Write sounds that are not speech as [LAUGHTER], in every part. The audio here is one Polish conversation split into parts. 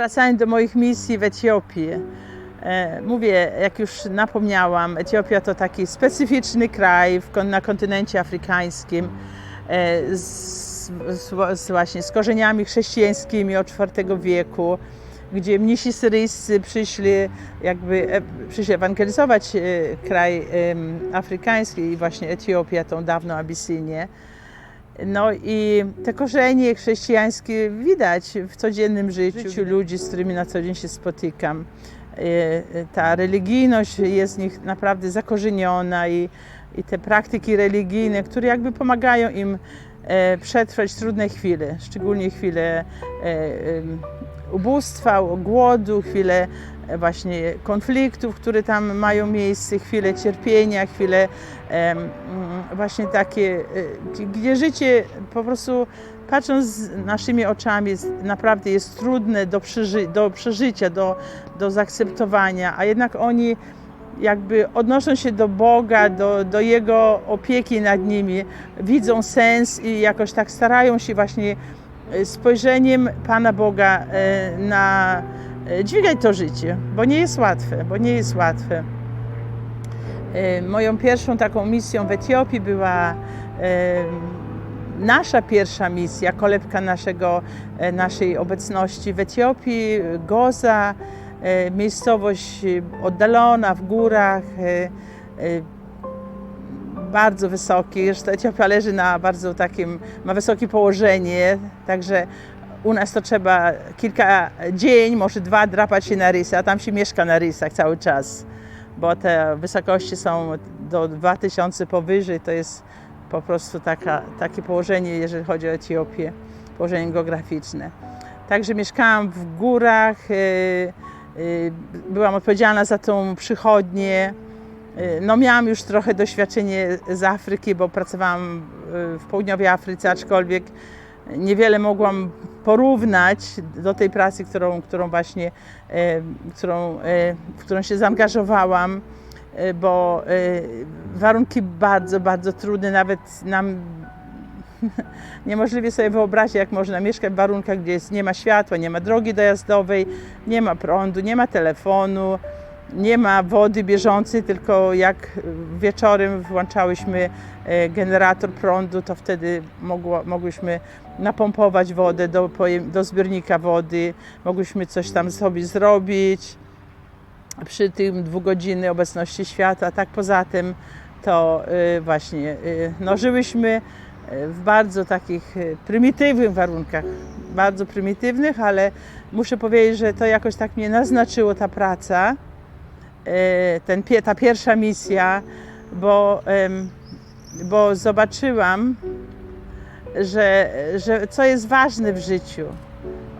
wracając do moich misji w Etiopii, e, mówię, jak już napomniałam, Etiopia to taki specyficzny kraj na kontynencie afrykańskim e, z, z, właśnie z korzeniami chrześcijańskimi od IV wieku, gdzie mnisi syryjscy przyszli jakby e, przyszli ewangelizować kraj afrykański i właśnie Etiopię, tą dawną Abisynię. No i te korzenie chrześcijańskie widać w codziennym życiu ludzi, z którymi na co dzień się spotykam. E, e, Ta religijność jest w nich naprawdę zakorzeniona i, i te praktyki religijne, które jakby pomagają im e, przetrwać trudne chwile, szczególnie chwile ubóstwa, głodu, chwile właśnie konfliktów, które tam mają miejsce, chwile cierpienia, chwile właśnie takie, e, gdzie życie po prostu patrząc naszymi oczami naprawdę jest trudne do, przeży, do przeżycia, do, do zaakceptowania, a jednak oni jakby odnoszą się do Boga, do, do Jego opieki nad nimi, widzą sens i jakoś tak starają się właśnie e, spojrzeniem Pana Boga e, na dźwigać to życie, bo nie jest łatwe, bo nie jest łatwe. E, Moją pierwszą taką misją w Etiopii była e, nasza pierwsza misja, kolebka naszego, e, naszej obecności w Etiopii, Goza, miejscowość oddalona w górach, bardzo wysoki. Zresztą Etiopia leży na bardzo takim, ma wysokie położenie, także u nas to trzeba kilka dzień, może dwa drapać się na rysy, a tam się mieszka na rysach cały czas, bo te wysokości są do 2000 powyżej, to jest po prostu taka, takie położenie, jeżeli chodzi o Etiopię, położenie geograficzne. Także mieszkałam w górach, y, y, byłam odpowiedzialna za tą przychodnię. Y, No miałam już trochę doświadczenie z Afryki, bo pracowałam w południowej Afryce, aczkolwiek niewiele mogłam porównać do tej pracy, którą, którą właśnie, e, którą, e, w którą się zaangażowałam, e, bo warunki bardzo, bardzo trudne, nawet nam [LAUGHS] niemożliwie sobie wyobrazić, jak można mieszkać w warunkach, gdzie jest, nie ma światła, nie ma drogi dojazdowej, nie ma prądu, nie ma telefonu, nie ma wody bieżącej, tylko jak wieczorem włączałyśmy e, generator prądu, to wtedy mogło, mogłyśmy napompować wodę do, do zbiornika wody, mogłyśmy coś tam sobie zrobić przy tym dwugodzinnej obecności świata. Tak poza tym to y, właśnie y, no, żyłyśmy w bardzo takich prymitywnych warunkach, bardzo prymitywnych, ale muszę powiedzieć, że to jakoś tak mnie naznaczyło ta praca, ten, pie- ta pierwsza misja, bo, bo zobaczyłam, że, że co jest ważne w życiu.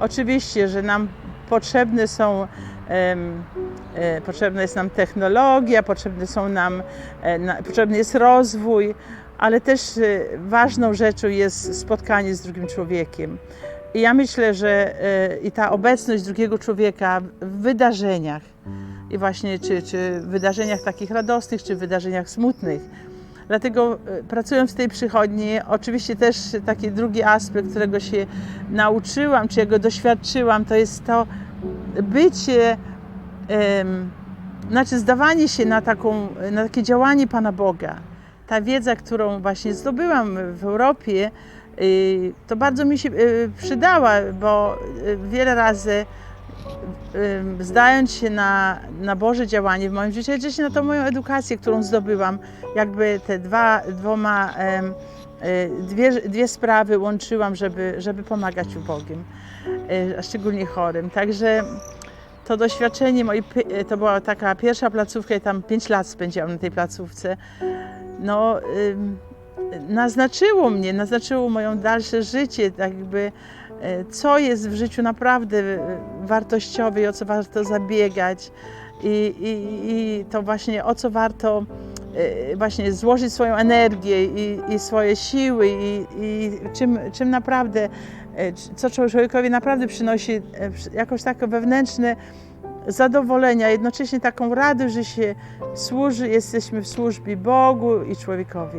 Oczywiście, że nam potrzebne są e, potrzebna jest nam technologia, potrzebne są nam, e, potrzebny jest rozwój, ale też e, ważną rzeczą jest spotkanie z drugim człowiekiem. I ja myślę, że i ta obecność drugiego człowieka w wydarzeniach, i właśnie czy, czy wydarzeniach takich radosnych, czy wydarzeniach smutnych, Dlatego e, pracując w tej przychodni, oczywiście też taki drugi aspekt, którego się nauczyłam, czy jego doświadczyłam, to jest to bycie, em, znaczy zdawanie się na, taką, na takie działanie Pana Boga. Ta wiedza, którą właśnie zdobyłam w Europie, y, to bardzo mi się y, przydała, bo y, wiele razy zdając się na, na Boże działanie w moim życiu, się na tą moją edukację, którą zdobyłam. Jakby te dwa, dwoma, y, dwie, dwie sprawy łączyłam, żeby, żeby pomagać ubogim, y, a szczególnie chorym. Także to doświadczenie moje, to była taka pierwsza placówka i tam pięć lat spędziłam na tej placówce. No, naznaczyło mnie, naznaczyło moje dalsze życie, tak jakby co jest w życiu naprawdę e, wartościowe i o co warto zabiegać i, i, i to właśnie o co warto e, właśnie złożyć swoją energię i, i swoje siły i, i czym, czym naprawdę, e, co człowiekowi naprawdę przynosi e, przy- jakoś takie wewnętrzne zadowolenia, jednocześnie taką radość, że się służy, jesteśmy w służbie Bogu i człowiekowi.